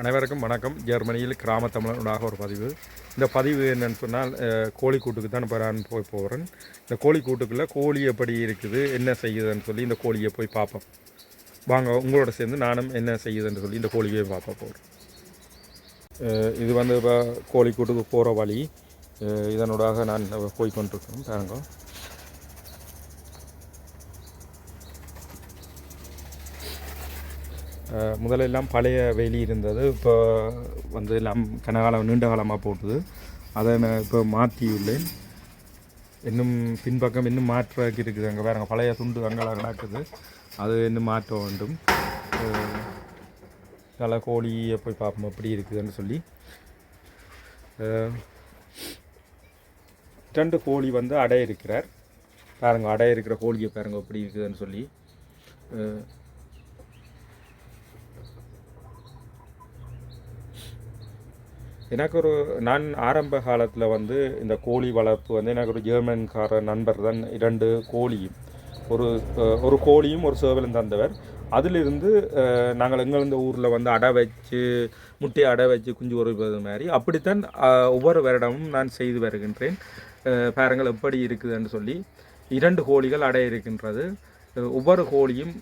அனைவருக்கும் வணக்கம். ஜெர்மனியில் கிராம தமிழனுடாக ஒரு பதிவு. இந்த பதிவு என்னன்னு சொன்னால் கோழிக்கூட்டுக்கு தான் இப்போ நான் போய் போகிறேன் இந்த கோழிக்கூட்டுக்குள்ளே கோழி எப்படி இருக்குது என்ன செய்யுதுன்னு சொல்லி இந்த கோழியை போய் பார்ப்போம். வாங்க உங்களோட சேர்ந்து நானும் என்ன செய்யுதுன்னு சொல்லி இந்த கோழியை பார்ப்ப போகிறேன் இது வந்து இப்போ கோழிக்கூட்டுக்கு போகிற வழி. இதனோடாக நான் போய் கொண்டிருக்கேன் பாருங்க. முதலெல்லாம் பழைய வேலி இருந்தது. இப்போ வந்து எல்லாம் கனகாலம் நீண்ட காலமாக போட்டுது. அதை நான் இப்போ மாற்றி உள்ளேன் இன்னும் பின்பக்கம் இன்னும் மாற்றக்கு இருக்குது. அங்கே வேறு பழைய துண்டு அங்கெல்லாம் கிடக்குது. அது இன்னும் மாற்ற வேண்டும். நல்ல கோழியை போய் பார்ப்போம் எப்படி இருக்குதுன்னு சொல்லி. ரெண்டு கோழி வந்து அடை இருக்கிறார். பாருங்க அடை இருக்கிற கோழியை பாருங்க எப்படி இருக்குதுன்னு சொல்லி. எனக்கு ஒரு நான் ஆரம்ப காலத்தில் வந்து இந்த கோழி வளர்ப்பு வந்து எனக்கு ஒரு ஜெர்மன்கார நண்பர் தான் இரண்டு கோழியும். ஒரு ஒரு கோழியும் ஒரு சேவலும் தந்தவர். அதிலிருந்து நாங்கள் எங்கள் இந்த ஊரில் வந்து அடை வச்சு முட்டையை அடை வச்சு குஞ்சு உருவது மாதிரி அப்படித்தான் ஒவ்வொரு வருடமும் நான் செய்து வருகின்றேன். பாருங்கள் எப்படி இருக்குதுன்னு சொல்லி. இரண்டு கோழிகள் அடை இருக்கின்றது. ஒவ்வொரு கோழியும்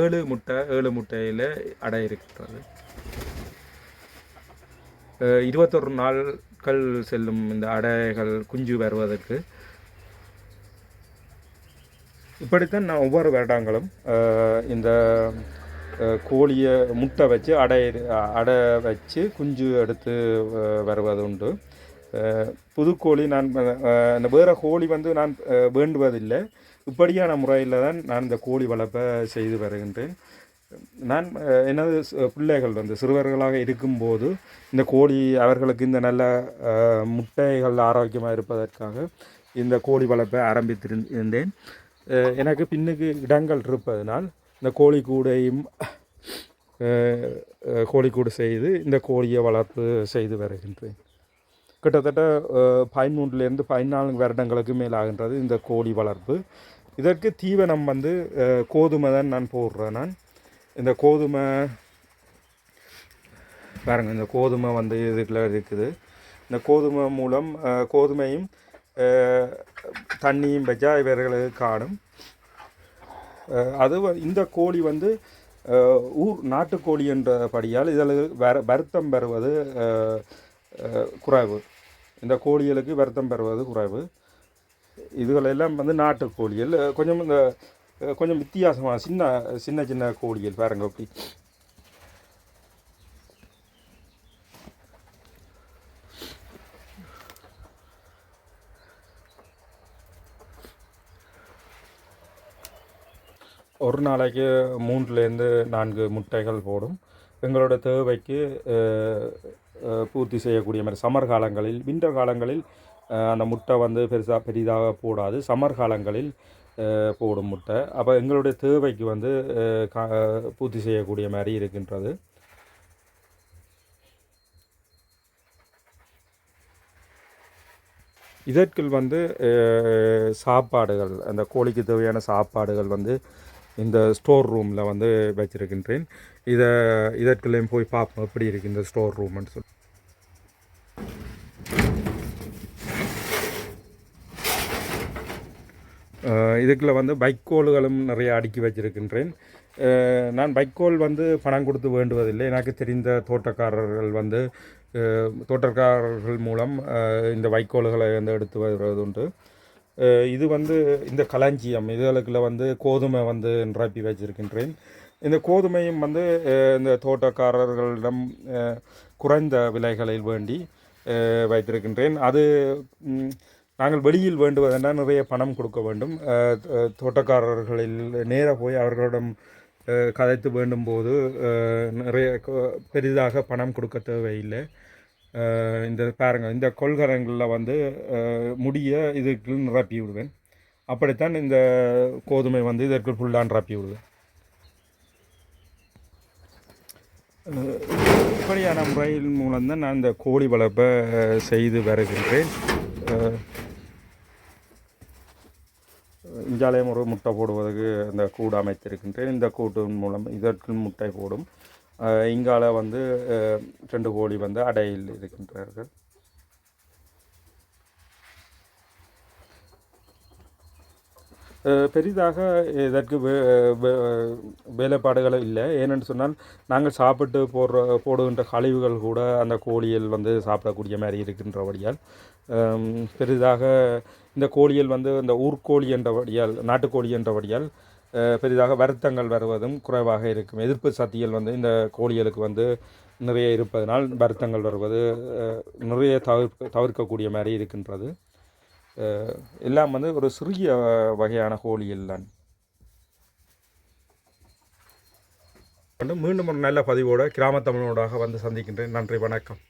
ஏழு முட்டை ஏழு முட்டையில் அடை இருக்கின்றது. இருபத்தொரு நாட்கள் செல்லும் இந்த அடைகள் குஞ்சு வருவதற்கு. இப்படித்தான் நான் ஒவ்வொரு வருடங்களும் இந்த கோழியை முட்டை வச்சு அடை அடை வச்சு குஞ்சு எடுத்து வருவது உண்டு புதுக்கோழி நான் இந்த வேறு கோழி வந்து நான் வேண்டுவதில்லை. இப்படியான முறையில் தான் நான் இந்த கோழி வளர்ப்பை செய்து வருகின்றேன். நான் எனது பிள்ளைகள் வந்து சிறுவர்களாக இருக்கும்போது இந்த கோழி அவர்களுக்கு இந்த நல்ல முட்டைகள் ஆரோக்கியமாக இருப்பதற்காக இந்த கோழி வளர்ப்பை ஆரம்பித்திருந்தேன் எனக்கு பின்னுக்கு இடங்கள் இருப்பதனால் இந்த கோழி கூடையும் கோழிக்கூடு செய்து இந்த கோழியை வளர்ப்பு செய்து வருகின்றேன். கிட்டத்தட்ட பதிமூன்றுலேருந்து பதினான்கு வருடங்களுக்கு மேல் ஆகின்றது இந்த கோழி வளர்ப்பு. இதற்கு தீவனம் வந்து கோதுமை தான் நான் போடுறேன் நான். இந்த கோதுமை பாருங்கள் இந்த கோதுமை வந்து இதுக்குள்ள இருக்குது. இந்த கோதுமை மூலம் கோதுமையும் தண்ணியும் வச்சா இவர்களுக்கு காணும். அது இந்த கோழி வந்து ஊர் நாட்டுக்கோழி என்றபடியால் இதில் வர வருத்தம் பெறுவது குறைவு. இந்த கோழிகளுக்கு வருத்தம் பெறுவது குறைவு. இதுகளெல்லாம் வந்து நாட்டுக்கோழிகள். கொஞ்சம் இந்த கொஞ்சம் வித்தியாசமாக சின்ன சின்ன சின்ன கோழிகள் பாருங்க அப்படி. ஒரு நாளைக்கு மூன்றுலேருந்து நான்கு முட்டைகள் போடும். எங்களோட தேவைக்கு பூர்த்தி செய்யக்கூடிய மாதிரி சம்மர் காலங்களில் விண்டர் காலங்களில் அந்த முட்டை வந்து பெருசாக பெரிதாக போடாது. சம்மர் காலங்களில் போடும் முட்டை. அப்போ எங்களுடைய தேவைக்கு வந்து கா- பூர்த்தி செய்யக்கூடிய மாதிரி இருக்கின்றது. இதற்குள் வந்து சாப்பாடுகள் அந்த கோழிக்கு தேவையான சாப்பாடுகள் வந்து இந்த ஸ்டோர் ரூமில் வந்து வச்சுருக்கின்றேன். இதை இதற்குள்ளேயும் போய் பார்ப்போம் எப்படி இருக்குது இந்த ஸ்டோர் ரூம்னு சொல்லி. இதுக்குள்ள வந்து பைக்கோல்களும் நிறைய அடுக்கி வச்சிருக்கின்றேன். நான் பைக்கோல் வந்து பணம் கொடுத்து வேண்டுவதில்லை. எனக்கு தெரிந்த தோட்டக்காரர்கள் வந்து தோட்டக்காரர்கள் மூலம் இந்த வைக்கோல்களை வந்து எடுத்து வருவது உண்டு இது வந்து இந்த களஞ்சியம் இதுகளுக்குள்ள வந்து கோதுமை வந்து நிரப்பி வச்சிருக்கின்றேன். இந்த கோதுமையும் வந்து இந்த தோட்டக்காரர்களிடம் குறைந்த விலைகளில் வேண்டி வைத்திருக்கின்றேன். அது நாங்கள் வெளியில் வேண்டுவதென்றால் நிறைய பணம் கொடுக்க வேண்டும். தோட்டக்காரர்களில் நேராக போய் அவர்களிடம் கதைத்து வேண்டும் போது நிறைய கொ- பெரிதாக பணம் கொடுக்க தேவையில்லை. இந்த பாருங்கள் இந்த கொள்கலங்களில் வந்து முடிய இதுக்கு நிரப்பி விடுவேன் அப்படித்தான் இந்த கோதுமை வந்து இதற்கு ஃபுல்லாக நிரப்பி விடுவேன் இப்படியான முறையின் மூலம்தான் நான் இந்த கோழி வளர்ப்பை செய்து வருகின்றேன். இஞ்சாலயம் ஒரு முட்டை போடுவதற்கு அந்த கூடு அமைத்திருக்கின்றேன். இந்த கூட்டின் மூலம் இதற்கு முட்டை போடும். இங்கால வந்து ரெண்டு கோழி வந்து அடையில் இருக்கின்றார்கள். பெரிதாக இதற்கு வே- வே- வேலைப்பாடுகள் இல்லை. ஏனென்று சொன்னால் நாங்கள் சாப்பிட்டு போடுற போடுகின்ற கழிவுகள் கூட அந்த கோழிகள் வந்து சாப்பிடக்கூடிய மாதிரி இருக்கின்றபடியால் பெரிதாக இந்த கோழிகள் வந்து இந்த ஊர்க்கோழி என்றபடியால் நாட்டுக்கோழி என்றபடியால் பெரிதாக வருத்தங்கள் வருவதும் குறைவாக இருக்கும். எதிர்ப்பு சக்திகள் வந்து இந்த கோழிகளுக்கு வந்து நிறைய இருப்பதனால் வருத்தங்கள் வருவது நிறைய தவிர்க்க தவிர்க்கக்கூடிய மாதிரி இருக்கின்றது. எல்லாம் வந்து ஒரு சிறிய வகையான கோழிகள் தான். மீண்டும் ஒரு நல்ல பதிவோடு கிராம வந்து சந்திக்கின்றேன். நன்றி வணக்கம்.